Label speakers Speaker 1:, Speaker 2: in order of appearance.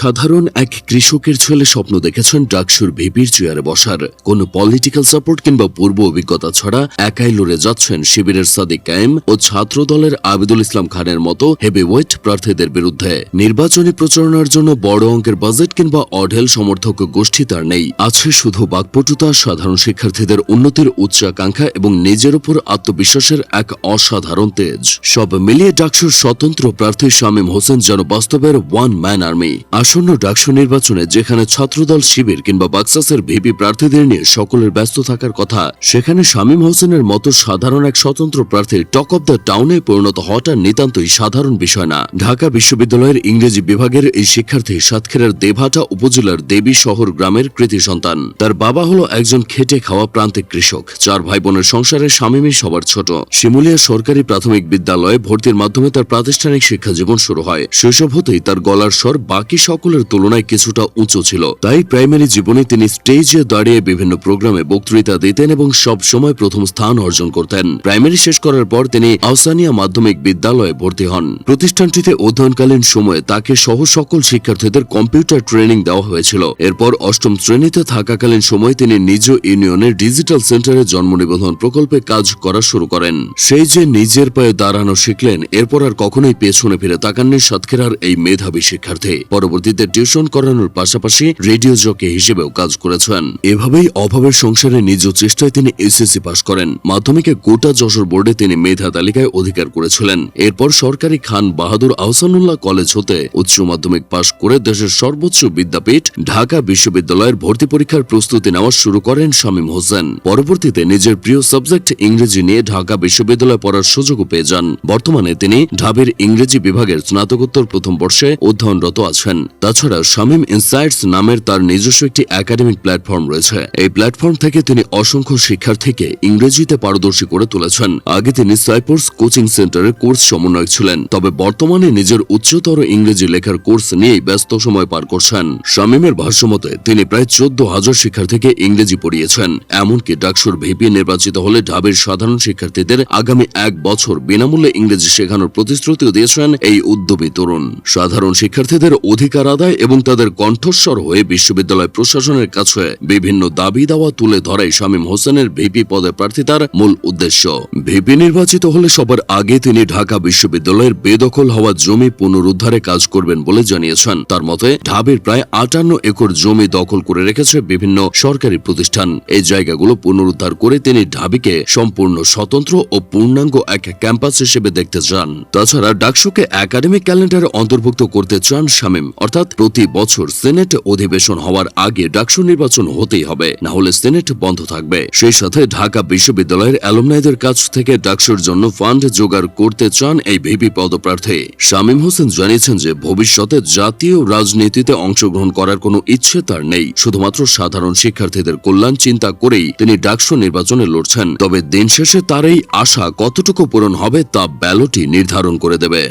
Speaker 1: সাধারণ এক কৃষকের ছেলে স্বপ্ন দেখেছেন ডাকসুর ভিপির চেয়ারে বসার। কোন পলিটিক্যাল সাপোর্ট কিংবা পূর্ব অভিজ্ঞতা ছাড়া একাই লড়ে যাচ্ছেন শিবিরের সাদিক কায়েম ও ছাত্র দলের আবিদুল ইসলাম খানের মতো হেভিওয়েট প্রার্থীদের বিরুদ্ধে। নির্বাচনী প্রচারণার জন্য বড় অঙ্কের বাজেট কিংবা অঢেল সমর্থক গোষ্ঠী তার নেই। আছে শুধু বাকপটুতা, সাধারণ শিক্ষার্থীদের উন্নতির উচ্চাকাঙ্ক্ষা এবং নিজের উপর আত্মবিশ্বাসের এক অসাধারণ তেজ। সব মিলিয়ে ডাকসুর স্বতন্ত্র প্রার্থী শামীম হোসেন যেন বাস্তবের ওয়ান ম্যান আর্মি আসন্ন ডাকসু নির্বাচনে যেখানে ছাত্রদল শিবির কিংবা বাক্সাসের ভিপি প্রার্থীদের নিয়ে সকলের ব্যস্ত থাকার কথা, সেখানে শামীম হোসেনের মতো সাধারণ এক স্বতন্ত্র প্রার্থী টক অব দ্য টাউনে পরিণত হওয়াটা নিতান্তই সাধারণ বিষয় না। ঢাকা বিশ্ববিদ্যালয়ের ইংরেজি বিভাগের এই শিক্ষার্থী সাতক্ষীরার দেভাটা উপজেলার দেবী শহর গ্রামের কৃতি সন্তান। তার বাবা হলো একজন খেটে খাওয়া প্রান্তিক কৃষক। চার ভাই বোনের সংসারে স্বামীমী সবার ছোট। শিমুলিয়া সরকারি প্রাথমিক বিদ্যালয়ে ভর্তির মাধ্যমে তার প্রাতিষ্ঠানিক শিক্ষা জীবন শুরু হয়। শৈশব হতেই তার গলার স্বর বাকি সকলের তুলনায় কিছুটা উঁচু ছিল। তাই প্রাইমারি জীবনে তিনি স্টেজে দাঁড়িয়ে বিভিন্ন প্রোগ্রামে বক্তৃতা দিতেন এবং সব সময় প্রথম স্থান অর্জন করতেন। প্রাইমারি শেষ করার পর তিনি আউসানিয়া মাধ্যমিক বিদ্যালয়ে ভর্তি হন। প্রতিষ্ঠানটিতে অধ্যয়নকালীন সময়ে তাকে সহ সকল শিক্ষার্থীদের কম্পিউটার ট্রেনিং দেওয়া হয়েছিল। এরপর অষ্টম শ্রেণীতে থাকাকালীন সময়ে তিনি নিজ ইউনিয়নের ডিজিটাল সেন্টারে জন্ম নিবন্ধন প্রকল্পে কাজ করা শুরু করেন। সেই যে নিজের পায়ে দাঁড়ানো শিখলেন, এরপর আর কখনোই পেছনে ফিরে তাকাননি সাতক্ষীরার এই মেধাবী শিক্ষার্থী। পরবর্তীতে টিউশন করানোর পাশাপাশি রেডিও জকে হিসেবেও কাজ করেছেন। এভাবেই অভাবের সংসারে নিজ চেষ্টায় তিনি এসএসসি পাশ করেন। মাধ্যমিকে গোটা যশোর বোর্ডে তিনি মেধা তালিকায় অধিকার করেছিলেন। এরপর সরকারি খান বাহাদুর আহসানুল্লাহ কলেজ হতে উচ্চ মাধ্যমিক পাশ করে দেশের সর্বোচ্চ বিদ্যাপীঠ, ঢাকা বিশ্ববিদ্যালয়ের ভর্তি পরীক্ষার প্রস্তুতি নেওয়া শুরু করেন শামীম হোসেন। পরবর্তীতে নিজের প্রিয় সাবজেক্ট ইংরেজি নিয়ে ঢাকা বিশ্ববিদ্যালয়ে পড়ার সুযোগও পেয়ে যান। বর্তমানে তিনি ঢাবির ইংরেজি বিভাগের স্নাতকোত্তর প্রথম বর্ষে অধ্যয়নরত আছেন। তাছাড়া শামীম ইনসাইটস নামের তার নিজস্ব একটি একাডেমিক প্ল্যাটফর্ম রয়েছে। এই প্ল্যাটফর্ম থেকে তিনি অসংখ্য শিক্ষার্থীকে ইংরেজিতে পারদর্শী করে তুলেছেন। আগে তিনি সাইপোর্স কোচিং সেন্টারের কোর্স সমন্বয়ক ছিলেন, তবে বর্তমানে নিজের উচ্চতর ইংরেজি লেখার কোর্স নিয়েই ব্যস্ত সময় পার করছেন। শামীমের ভাষ্যমতে, তিনি প্রায় চোদ্দ হাজার শিক্ষার্থীকে ইংরেজি পড়িয়েছেন। এমনকি ডাকসুর ভিপি নির্বাচিত হলে ঢাবির সাধারণ শিক্ষার্থীদের আগামী এক বছর বিনামূল্যে ইংরেজি শেখানোর প্রতিশ্রুতিও দিয়েছেন এই উদ্যমী তরুণ। সাধারণ শিক্ষার্থীদের অধিকার আদায় এবং তাদের কণ্ঠস্বর হয়ে বিশ্ববিদ্যালয় প্রশাসনের কাছে বিভিন্ন দাবি দাওয়া তুলে ধরাই শামীম হোসেনের ভিপি পদে প্রার্থিতার মূল উদ্দেশ্য। ভিপি নির্বাচিত হলে সবার আগে তিনি ঢাকা বিশ্ববিদ্যালয়ের বেদখল হওয়া জমি পুনরুদ্ধারে কাজ করবেন বলে জানিয়েছেন। তার মতে, ঢাবির প্রায় আটান্ন একর জমি দখল করে রেখেছে বিভিন্ন সরকারি প্রতিষ্ঠান। এই জায়গাগুলো পুনরুদ্ধার করে তিনি ঢাবিকে সম্পূর্ণ স্বতন্ত্র ও পূর্ণাঙ্গ এক ক্যাম্পাস হিসেবে দেখতে চান। তাছাড়া ডাকসুকে একাডেমিক ক্যালেন্ডারে অন্তর্ভুক্ত করতে চান শামীম। অর্থাৎ প্রতি বছর সিনেট অধিবেশন হওয়ার আগে ডাকসু নির্বাচন হতেই হবে। না হলে সিনেট বন্ধ থাকবে। সেই সাথে ঢাকা বিশ্ববিদ্যালয়ের অ্যালুমনাইদের কাছ থেকে ডাকসুর জন্য ফান্ড জোগাড় করতে চান এই ভিপি পদপ্রার্থী। শামীম হোসেন জানিয়েছেন যে ভবিষ্যতে জাতীয় রাজনীতিতে অংশগ্রহণ করার কোনো ইচ্ছে তার নেই। শুধুমাত্র সাধারণ শিক্ষার্থীদের কল্যাণ চিন্তা করেই তিনি ডাকসু নির্বাচনে লড়ছেন। তবে দিন শেষে তার এই আশা কতটুকু পূরণ হবে তা ব্যালটই নির্ধারণ করে দেবে।